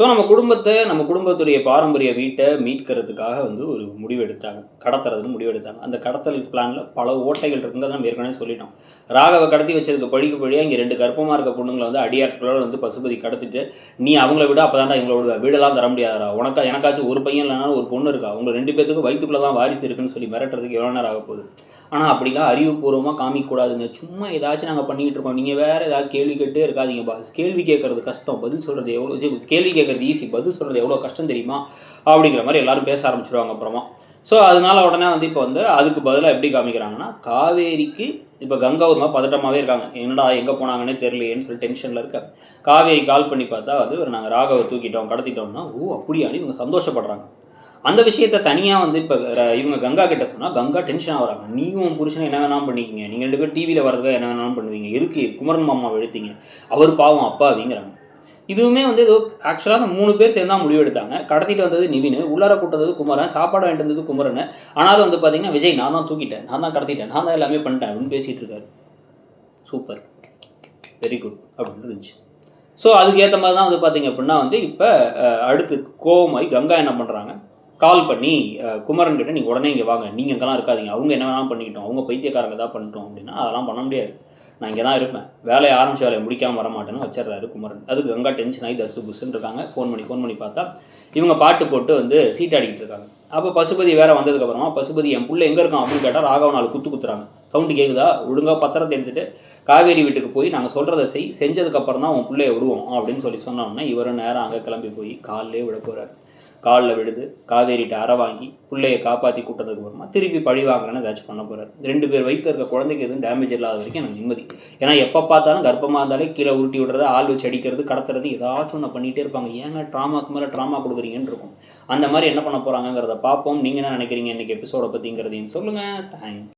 So நம்ம குடும்பத்தை நம்ம குடும்பத்துடைய பாரம்பரிய வீட்டை மீட்கிறதுக்காக வந்து ஒரு முடிவு எடுத்தாங்க கடத்துறதுன்னு முடிவு எடுத்தாங்க அந்த கடத்தல் பிளானில் பல ஓட்டைகள் இருக்குங்கிறத நம்ம ஏற்கனவே சொல்லிட்டோம். ராகவை கடத்தி வச்சதுக்கு பழிக்கு பழியாக இங்கே ரெண்டு கர்ப்பமாக இருக்க பொண்ணுங்களை வந்து அடியாட்களோட வந்து பசுபதி கடத்திட்டு நீ அவங்கள விட அப்போ தான்டா இவங்கள விடுவ வீடெல்லாம் தர முடியாதா உனக்கா எனக்காச்சும் ஒரு பையன் இல்லைனாலும் ஒரு பொண்ணு இருக்கா? அவங்க ரெண்டு பேத்துக்கும் வயிற்றுக்குள்ளே தான் வாரிசு இருக்குன்னு சொல்லி மிரட்டுறதுக்கு எவ்வளோ நேரம் ஆக போகுது? ஆனால் அப்படிலாம் அறிவுபூர்வமாக காமிக்கக்கூடாதுங்க. சும்மா ஏதாச்சும் நாங்கள் பண்ணிக்கிட்டு இருக்கோம். நீங்கள் வேறு ஏதாவது கேள்வி கேட்டே இருக்காதீங்க பாஸ் கேள்வி கேட்கறது கஷ்டம். பதில் சொல்கிறது எவ்வளோ கேள்வி கேள்வி கேட்குறது ஈஸி பதில் சொல்கிறது எவ்வளோ கஷ்டம் தெரியுமா அப்படிங்கிற மாதிரி எல்லாரும் பேச ஆரம்பிச்சிடுவாங்க அப்புறமா. ஸோ அதனால உடனே வந்து இப்போ வந்து அதுக்கு பதிலாக எப்படி காமிக்கிறாங்கன்னா காவேரிக்கு இப்போ கங்கா ஒரு மாதிரி பதட்டமாகவே இருக்காங்க. என்னடா எங்கே போனாங்கன்னே தெரியலையேன்னு சொல்லி டென்ஷனில் இருக்க காவேரி கால் பண்ணி பார்த்தா வந்து ஒரு நாங்கள் ராகவை தூக்கிட்டோம் கடத்திட்டோம்னா ஓ அப்படியான்னு இவங்க சந்தோஷப்படுறாங்க. அந்த விஷயத்த தனியாக வந்து இப்போ இவங்க கங்கா கிட்ட சொன்னால் கங்கா டென்ஷன் ஆகிறாங்க நீயும் உன் புருஷனை என்ன வேணாலும் பண்ணிக்கிங்க. நீங்கள் ரெண்டு பேரும் டிவியில் வரதுக்காக என்ன வேணாலும் பண்ணுவீங்க. எதுக்கு குமரன் மாமா எழுத்தீங்க அவர் பாவம் அப்பாவிங்கிறாங்க இதுவுமே வந்து ஏதோ ஆக்சுவலாக அந்த மூணு பேர் சேர்ந்து தான் முடிவு எடுத்தாங்க. கடத்திட்டு வந்தது நிவின் உள்ளார கூட்டது குமரன் சாப்பாடு வாங்கிட்டு வந்தது குமரன். ஆனாலும் வந்து பார்த்தீங்கன்னா விஜய் நான் தான் தூக்கிட்டேன் நான் தான் கடத்திட்டேன் நான் தான் எல்லாமே பண்ணிட்டேன் அப்படின்னு பேசிகிட்டு இருக்காரு. சூப்பர் வெரி குட் அப்படின்னு இருந்துச்சு. ஸோ அதுக்கேற்ற மாதிரி தான் வந்து பார்த்தீங்க அப்படின்னா வந்து இப்போ அடுத்து கோவமாய் கங்கா என்ன பண்ணுறாங்க கால் பண்ணி குமரன் கிட்ட நீங்கள் உடனே இங்கே வாங்க நீங்கள் இங்கெல்லாம் இருக்காதீங்க. அவங்க என்ன வேணாலும் பண்ணிக்கிட்டோம் அவங்க பைத்தியக்காரங்க தான் பண்ணிட்டோம் அப்படின்னா அதெல்லாம் பண்ண முடியாது. நான் இங்கே தான் இருப்பேன். வேலையை ஆரம்பிச்ச வேலையை முடிக்காமல் வர மாட்டேன்னு வச்சிடுறாரு குமரன். அதுக்கு கங்கா டென்ஷன் ஆகி தசு புசுன்னு இருக்காங்க. ஃபோன் பண்ணி ஃபோன் பண்ணி பார்த்தா இவங்க பாட்டு போட்டு வந்து சீட்டாடிக்கிட்டு இருக்காங்க. அப்போ பசுபதி வேற வந்ததுக்கப்புறமா பசுபதி என் பிள்ளை எங்கே இருக்கான்? அப்படின்னு கேட்டால் ராகவ நாள் குத்து குத்துறாங்க. சவுண்டு கேட்குதா ஒழுங்காக பத்திரத்தை எடுத்துட்டு காவேரி வீட்டுக்கு போய் நாங்கள் சொல்கிறத செய். செஞ்சதுக்கப்புறம் தான் உன் பிள்ளைய விடுவோம் அப்படின்னு சொல்லி சொன்னோன்னே இவரும் நேரம் அங்கே கிளம்பி போய் காலிலே விட போகிறார் காலில் விழுது காவேரிட்ட அற வாங்கி பிள்ளைய காப்பாற்றி கூட்டதுக்கு அப்புறமா திருப்பி பழி வாங்குறேன்னு ஏதாச்சும் பண்ண போகிறார் ரெண்டு பேர் வயிற்று இருக்க குழந்தைக்கு எதுவும் டேமேஜ் இல்லாத வரைக்கும் எனக்கு நிம்மதி. ஏன்னா எப்போ பார்த்தாலும் கர்ப்பமாக இருந்தாலே கீழே உருட்டி விடுறது ஆள் வச்சு அடிக்கிறது கடத்துறது ஏதாச்சும் ஒன்று பண்ணிகிட்டே இருப்பாங்க. ஏங்க ட்ராமாக்கு மேலே ட்ராமா கொடுக்குறீங்கன்னு இருக்கும். அந்த மாதிரி என்ன பண்ண போகிறாங்கங்கிறத பார்ப்போம். நீங்கள் என்ன நினைக்கிறீங்க இன்றைக்கி எபிசோட பற்றிங்கிறதையும் சொல்லுங்கள் தேங்க்ஸ்